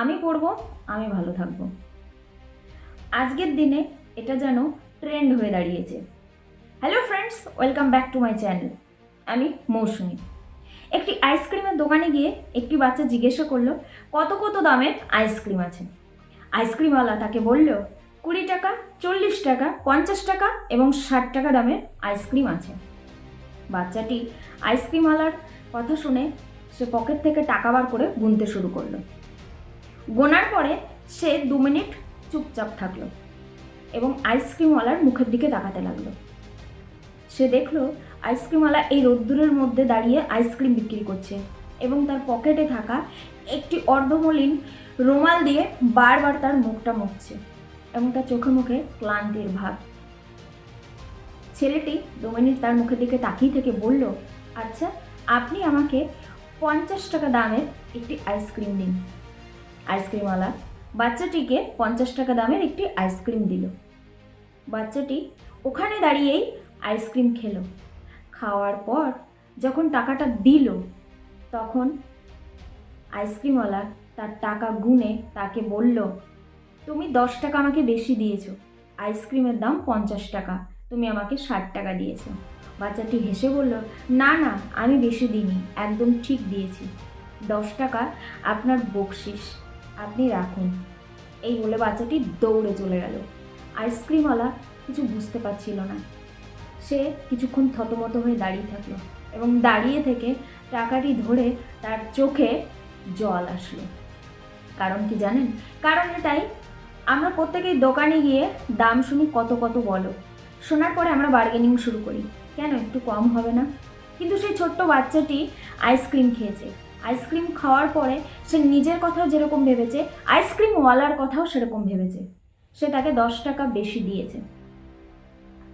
আমি পড়ব, আমি ভালো থাকব। আজকের দিনে এটা যেন ট্রেন্ড হয়ে দাঁড়িয়েছে। Hello friends welcome back to my channel আমি মৌসুমি। একটি আইসক্রিমের দোকানে গিয়ে একটি বাচ্চা জিজ্ঞাসা করল, কত কত দামের আইসক্রিম আছে? আইসক্রিমওয়ালা তাকে বলল, কুড়ি টাকা, চল্লিশ টাকা, পঞ্চাশ টাকা এবং ষাট টাকা দামের আইসক্রিম আছে। বাচ্চাটি আইসক্রিমওয়ালার কথা শুনে সে পকেট থেকে টাকা বার করে গুনতে শুরু করল। গোনার পরে সে দু মিনিট চুপচাপ থাকল এবং আইসক্রিমওয়ালার মুখের দিকে তাকাতে লাগল। সে দেখল আইসক্রিমওয়ালা এই রোদ্দুরের মধ্যে দাঁড়িয়ে আইসক্রিম বিক্রি করছে এবং তার পকেটে থাকা একটি অর্ধমলিন রুমাল দিয়ে বারবার তার মুখটা মুখছে এবং তার চোখে মুখে ক্লান্তির ভাব। ছেলেটি দু মিনিট তার মুখের দিকে তাকিয়ে থেকে বলল আচ্ছা আপনি আমাকে পঞ্চাশ টাকা দামের একটি আইসক্রিম দিন। আইসক্রিমওয়ালা। বাচ্চাটিকে পঞ্চাশ টাকা দামের একটি আইসক্রিম দিল। বাচ্চাটি ওখানে দাঁড়িয়েই আইসক্রিম খেলো। খাওয়ার পর যখন টাকাটা দিল, তখন আইসক্রিমওয়ালা তার টাকা গুনে তাকে বলল, তুমি দশ টাকা আমাকে বেশি দিয়েছ। আইসক্রিমের দাম পঞ্চাশ টাকা। তুমি আমাকে ষাট টাকা দিয়েছ। বাচ্চাটি হেসে বলল, না না, আমি বেশি দিইনি। একদম ঠিক দিয়েছি। দশ টাকা আপনার বকশিস। আপনি রাখুন। এই বলে বাচ্চাটি দৌড়ে চলে গেল। আইসক্রিমওয়ালা কিছু বুঝতে পারছিল না। সে কিছুক্ষণ থতমত হয়ে দাঁড়িয়ে থাকল এবং দাঁড়িয়ে থেকে টাকাটি ধরে তার চোখে জল আসলো। কারণ কি জানেন? কারণ এটাই আমরা প্রত্যেকেই দোকানে গিয়ে দাম শুনি কত কত বলো। শোনার পরে আমরা বার্গেনিং শুরু করি। কেন একটু কম হবে না? কিন্তু সেই ছোট্ট বাচ্চাটি আইসক্রিম খেয়েছে। আইসক্রিম খাওয়ার পরে সে নিজের কথাও যেরকম ভেবেছে আইসক্রিমওয়ালার কথাও সেরকম ভেবেছে। সে তাকে দশ টাকা বেশি দিয়েছে।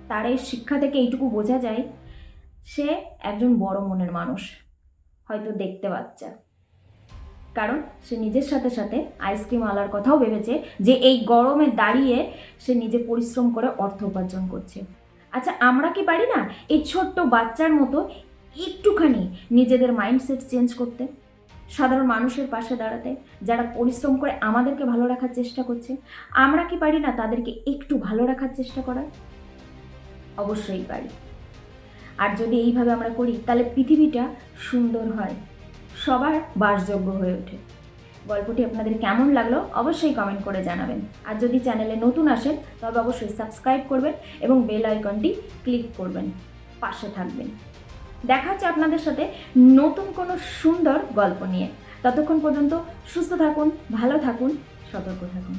তার এই শিক্ষা থেকে এইটুকু বোঝা যায়, সে একজন বড় মনের মানুষ, হয়তো দেখতে বাচ্চা। কারণ সে নিজের সাথে সাথে আইসক্রিম আইসক্রিমওয়ালার কথাও ভেবেছে যে এই গরমে দাঁড়িয়ে সে নিজে পরিশ্রম করে অর্থ উপার্জন করছে। আচ্ছা আমরা কি পারি না? এই ছোট্ট বাচ্চার মতো একটুখানি নিজেদের মাইন্ডসেট চেঞ্জ করতে, সাধারণ মানুষের পাশে দাঁড়াতে, যারা পরিশ্রম করে আমাদেরকে ভালো রাখার চেষ্টা করছে, আমরা কি পারি না তাদেরকে একটু ভালো রাখার চেষ্টা করার? অবশ্যই পারি। আর যদি এইভাবে আমরা করি, তাহলে পৃথিবীটা সুন্দর হয়, সবার বাসযোগ্য হয়ে ওঠে। গল্পটি আপনাদের কেমন লাগল অবশ্যই কমেন্ট করে জানাবেন। আর যদি চ্যানেলে নতুন আসেন, তবে অবশ্যই সাবস্ক্রাইব করবেন এবং বেল আইকনটি ক্লিক করবেন। পাশে থাকবেন। দেখা হচ্ছে আপনাদের সাথে নতুন কোনো সুন্দর গল্প নিয়ে। ততক্ষণ পর্যন্ত সুস্থ থাকুন, ভালো থাকুন, সতর্ক থাকুন।